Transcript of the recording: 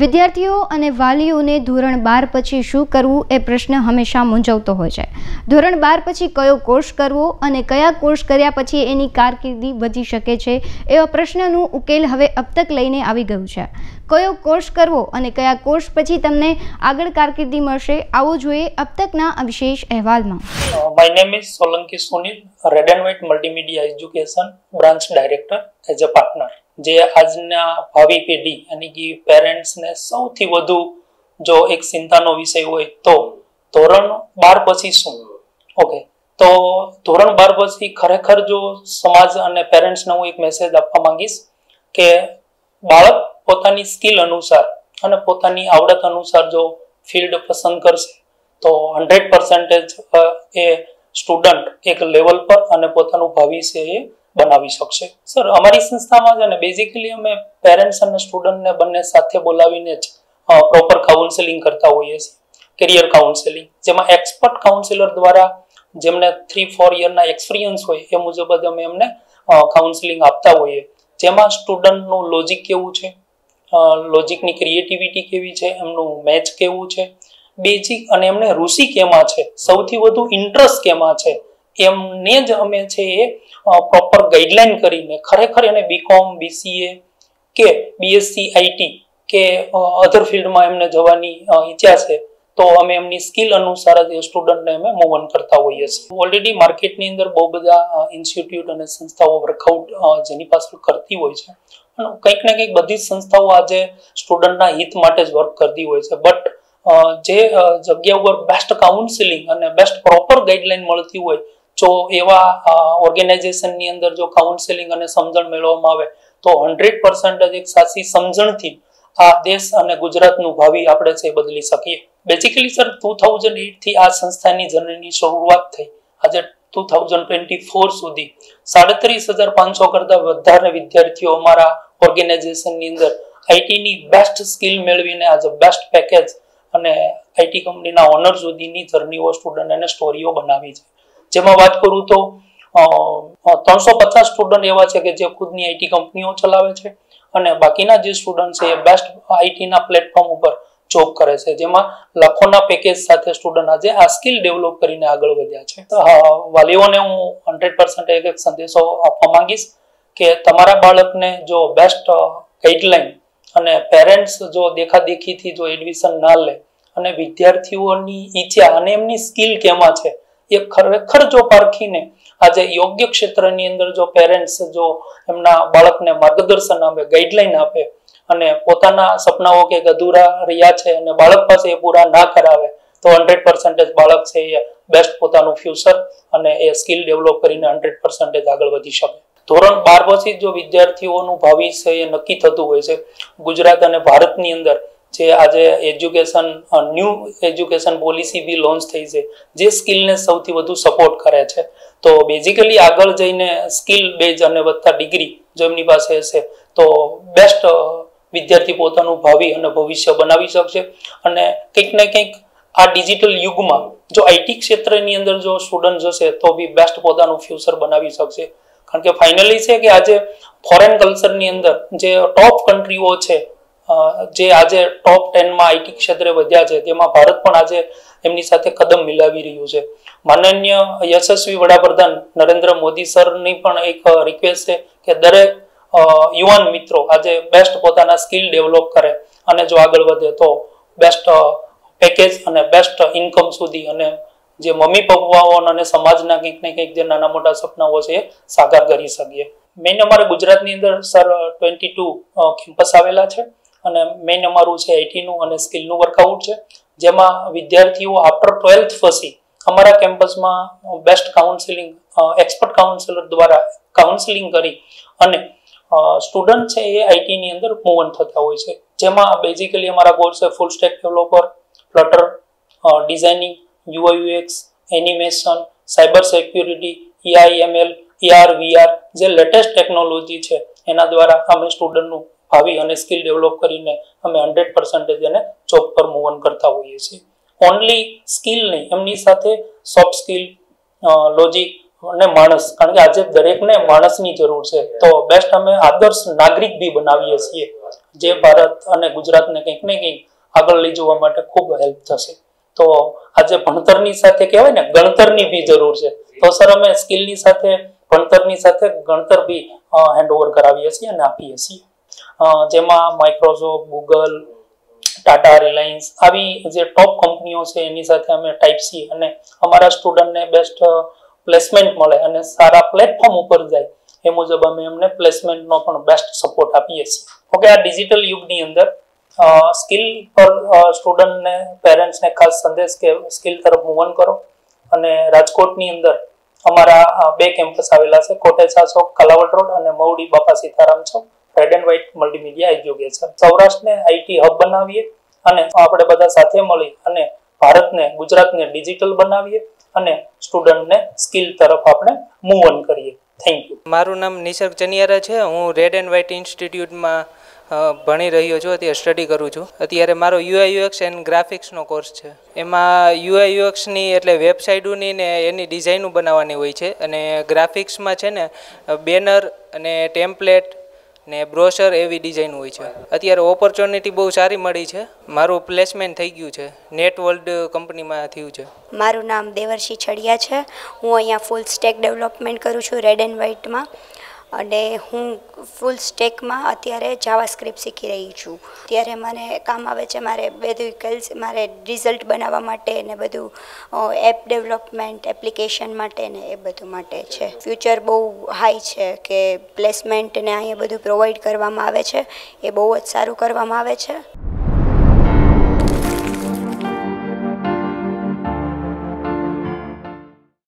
વિદ્યાર્થીઓ અને વાલીઓને ધોરણ બાર પછી શું કરવું એ પ્રશ્ન હંમેશા મૂંઝવતો હોય છે. ધોરણ બાર પછી કયો કોર્સ કરવો અને કયા કોર્સ કર્યા પછી એની કારકિર્દી વધી શકે છે એવા પ્રશ્નનું ઉકેલ હવે અબતક લઈને આવી ગયું છે. કયો કોર્સ કરવો અને કયા કોર્સ પછી તમને આગળ કારકિર્દી મળશે આવો જોઈએ અબતકના વિશેષ અહેવાલમાં. My name is Solanki Sunil red and white multimedia education branch director as a partner. જે આજના ભાવિ પેઢી અને કે પેરેન્ટ્સને સૌથી વધુ જો એક ચિંતાનો વિષય હોય તો ધોરણ બાર પછી શું? ઓકે તો ધોરણ બાર પછી ખરેખર જો સમાજ અને પેરેન્ટ્સને હું એક મેસેજ આપવા માંગીશ કે બાળક પોતાની સ્કિલ અનુસાર અને પોતાની આવડત અનુસાર જો ફિલ્ડ પસંદ કરશે, તો હંડ્રેડ પર્સન્ટેજ એ સ્ટુડન્ટ એક લેવલ પર અને પોતાનું ભવિષ્ય એ બનાવી શકશે. સર અમારી સંસ્થામાં છે ને બેઝિકલી અમે પેરેન્ટ્સ અને સ્ટુડન્ટને બંને સાથે બોલાવીને જ પ્રોપર કાઉન્સેલિંગ કરતા હોઈએ છીએ. કેરિયર કાઉન્સેલિંગ જેમાં એક્સપર્ટ કાઉન્સિલર દ્વારા જેમને થ્રી ફોર યરના એક્સપિરિયન્સ હોય, એ મુજબ જ અમે એમને કાઉન્સેલિંગ આપતા હોઈએ. જેમાં સ્ટુડન્ટનું લોજિક કેવું છે? લોજિકની ક્રિએટિવિટી કેવી છે? એમનું મેચ કેવું છે? બેઝિક અને એમને રુચિ કેમાં છે? સૌથી વધુ ઇન્ટરેસ્ટ કેમાં છે? એમને જ અમે છે એ પ્રોપર ગાઈડલાઈન કરીને ખરેખર એને બીકોમ બીસીએ કે બીએસસી આઈટી કે અધર ફિલ્ડમાં એમને જવાની ઈચ્છા છે, તો અમે એમની સ્કિલ અનુસાર જ એ સ્ટુડન્ટને અમે મૂવ ઓન કરતા હોઈએ છીએ. ઓલરેડી માર્કેટની અંદર બહુ બધા ઇન્સ્ટિટ્યૂટ અને સંસ્થાઓ વર્કઆઉટ જેની પાછળ કરતી હોય છે. અને કંઈક ને કંઈક બધી જ સંસ્થાઓ આજે સ્ટુડન્ટના હિત માટે જ વર્ક કરતી હોય છે. બટ જે જગ્યા ઉપર બેસ્ટ કાઉન્સિલિંગ અને બેસ્ટ પ્રોપર ગાઈડલાઈન મળતી હોય જો એવા ઓર્ગેનાઇઝેશનની અંદર જો કાઉન્સેલિંગ અને સમજણ મેળવવામાં આવે, તો હંડ્રેડ પર્સન્ટ એક સાચી સમજણથી આ દેશ અને ગુજરાતનું ભાવિ આપણે છે બદલી શકીએ. બેઝિકલી સર ટુ થાઉઝન્ડ એઇટથી આ સંસ્થાની જર્નીની શરૂઆત થઈ. આજે ટુ થાઉઝન્ડ ટ્વેન્ટી ફોર સુધી સાડત્રીસ હજાર પાંચસો કરતાં વધારે વિદ્યાર્થીઓ અમારા ઓર્ગેનાઇઝેશનની અંદર આઈટીની બેસ્ટ સ્કિલ મેળવીને આજે બેસ્ટ પેકેજ અને આઈટી કંપનીના ઓનર સુધીની જર્નીઓ સ્ટુડન્ટ અને સ્ટોરીઓ બનાવી છે. જેમાં વાત કરું તો ત્રણસો પચાસ સ્ટુડન્ટ એવા છે કે જે ખુદની આઈટી કંપનીઓ ચલાવે છે અને બાકીના જે સ્ટુડન્ટ છે એ બેસ્ટ આઈટીના પ્લેટફોર્મ ઉપર જોબ કરે છે. જેમાં લાખોના પેકેજ સાથે સ્ટુડન્ટ આજે આ સ્કિલ ડેવલપ કરીને આગળ વધ્યા છે. વાલીઓને હું હંડ્રેડ પર્સન્ટ એક એક સંદેશો આપવા માંગીશ કે તમારા બાળકને જો બેસ્ટ ગાઈડલાઈન અને પેરેન્ટ્સ જો દેખાદેખીથી જો એડમિશન ના લે અને વિદ્યાર્થીઓની ઈચ્છા અને એમની સ્કિલ કેમાં છે એ ખરેખર જો પારખીને આજે યોગ્ય ક્ષેત્રની અંદર જો પેરેન્ટ્સ જો એમના બાળકને માર્ગદર્શન આપે ગાઈડલાઈન આપે અને પોતાના સપનાઓ કે અધૂરા રહ્યા છે અને બાળક પાસે એ પૂરા ના કરાવે, તો હંડ્રેડ પર્સન્ટેજ બાળક છે એ બેસ્ટ પોતાનું ફ્યુચર અને એ સ્કિલ ડેવલપ કરીને હંડ્રેડ પર્સન્ટેજ આગળ વધી શકે. ધોરણ બાર પછી જો વિદ્યાર્થીઓનું ભાવિ છે એ નક્કી થતું હોય છે, ગુજરાત અને ભારતની અંદર જે આજે એજ્યુકેશન ન્યૂ એજ્યુકેશન પોલિસી બી લોન્ચ થઈ છે, જે સ્કિલને સૌથી વધુ સપોર્ટ કરે છે. તો બેઝિકલી આગળ જઈને સ્કિલ બેઝ અને વધતા ડિગ્રી જો એમની પાસે હશે, તો બેસ્ટ વિદ્યાર્થી પોતાનું ભાવિ અને ભવિષ્ય બનાવી શકશે. અને કંઈક ને કંઈક આ ડિજિટલ યુગમાં જો આઈટી ક્ષેત્રની અંદર જો સ્ટુડન્ટ જશે, તો બી બેસ્ટ પોતાનું ફ્યુચર બનાવી શકશે. કારણ કે ફાઇનલી છે કે આજે ફોરેન કલ્ચરની અંદર જે ટોપ કન્ટ્રીઓ છે જે આજે ટોપ ટેનમાં આઈટી ક્ષેત્રે વધ્યા છે, તેમાં ભારત પણ આજે એમની સાથે કદમ મિલાવી રહ્યું છે. માનનીય યશસ્વી વડાપ્રધાન નરેન્દ્ર મોદી સરની પણ એક રિક્વેસ્ટ છે કે દરેક યુવાન મિત્રો આજે બેસ્ટ પોતાના સ્કિલ ડેવલપ કરે અને જો આગળ વધે તો બેસ્ટ પેકેજ અને બેસ્ટ ઇન્કમ સુધી અને જે મમ્મી પપ્પાઓ અને સમાજના કંઈક ને કંઈક જે નાના મોટા સપનાઓ છે એ સાકાર કરી શકીએ. મેઇન અમારે ગુજરાતની અંદર સર ટ્વેન્ટી ટુ કેમ્પસ આવેલા છે. અને મેઇન અમારું છે આઈટીનું અને સ્કિલનું વર્કઆઉટ છે. જેમાં વિદ્યાર્થીઓ આફ્ટર ટ્વેલ્થ પછી અમારા કેમ્પસમાં બેસ્ટ કાઉન્સિલિંગ એક્સપર્ટ કાઉન્સિલર દ્વારા કાઉન્સિલિંગ કરી અને સ્ટુડન્ટ છે એ આઈટીની અંદર મૂવન થતા હોય છે. જેમાં બેઝિકલી અમારા કોર્સ છે full stack developer flutter designing UI UX animation cyber security AI ML AR VR જે લેટેસ્ટ ટેકનોલોજી છે, એના દ્વારા અમે સ્ટુડન્ટનું ભાવિ અને સ્કિલ ડેવલપ કરીને અમે હંડ્રેડ પર્સન્ટેજ એને જોબ પર મૂવ ઓન કરતા હોઈએ છીએ. ઓનલી સ્કિલ નહીં, એમની સાથે સોફ્ટ સ્કિલ લોજિક અને માણસ. કારણ કે આજે દરેકને માણસની જરૂર છે. તો બેસ્ટ અમે આદર્શ નાગરિક બી બનાવીએ છીએ. જે ભારત અને ગુજરાતને કંઈક ને કંઈક આગળ લઈ જવા માટે ખૂબ હેલ્પ થશે. તો આજે ભણતરની સાથે કહેવાય ને, ગણતરની બી જરૂર છે. તો સર, અમે સ્કિલની સાથે, ભણતરની સાથે ગણતર બી હેન્ડઓવર કરાવીએ છીએ અને આપીએ છીએ. જેમાં માઇક્રોસોફ્ટ ગૂગલ ટાટા રિલાયન્સ આવી જે ટોપ કંપનીઓ છે, એની સાથે અમે ટાઈપ સી અને અમારા સ્ટુડન્ટને બેસ્ટ પ્લેસમેન્ટ મળે અને સારા પ્લેટફોર્મ ઉપર જાય, એ મુજબ અમે એમને પ્લેસમેન્ટનો પણ બેસ્ટ સપોર્ટ આપીએ છીએ. ઓકે આ ડિજિટલ યુગની અંદર સ્કિલ પર સ્ટુડન્ટને પેરેન્ટ્સને ખાસ સંદેશ કે સ્કિલ તરફ મૂવન કરો અને રાજકોટની અંદર અમારા બે કેમ્પસ આવેલા છે કોટેચા ચોક કલાવટ રોડ અને Mavdi Bapa Sitaram Chowk red and white multimedia education સૌરાષ્ટ્રને IT hub બનાવીએ અને આપણે બધા સાથે મળી અને ભારતને, ગુજરાતને ડિજિટલ બનાવીએ અને સ્ટુડન્ટને સ્કિલ તરફ આપણે મૂવ ઓન કરીએ. થેન્ક યુ મારું નામ નિસર્ગ ચનિયારા છે. હું રેડ એન્ડ વ્હાઇટ ઇન્સ્ટિટ્યૂટમાં ભણી રહ્યો છું. અત્યારે સ્ટડી કરું છું. અત્યારે મારો યુઆઈ યુએક્સ એન્ડ ગ્રાફિક્સનો કોર્સ છે. એમાં યુઆઈ યુએક્સની એટલે વેબસાઇટોની ને એની ડિઝાઇનો બનાવવાની હોય છે. અને ગ્રાફિક્સમાં છે ને બેનર અને ટેમ્પલેટ ને બ્રોશર એવી ડિઝાઇન હોય છે. અત્યારે ઓપોર્ચ્યુનિટી બહુ સારી મળી છે. મારું પ્લેસમેન્ટ થઈ ગયું છે. નેટ વર્લ્ડ કંપનીમાં થયું છે. મારું નામ દેવર્ષી છડિયા છે. હું અહીંયા ફૂલ સ્ટેક ડેવલપમેન્ટ કરું છું રેડ એન્ડ વ્હાઇટમાં અને હું ફૂલ સ્ટેકમાં અત્યારે જાવા સ્ક્રિપ્ટ શીખી રહી છું. ત્યારે મને કામ આવે છે મારે બધું કેલ્સ મારે રિઝલ્ટ બનાવવા માટે ને બધું એપ ડેવલપમેન્ટ એપ્લિકેશન માટે ને એ બધું માટે છે. ફ્યુચર બહુ હાઈ છે કે પ્લેસમેન્ટ ને અહીંયા બધું પ્રોવાઈડ કરવામાં આવે છે. એ બહુ જ સારું કરવામાં આવે છે.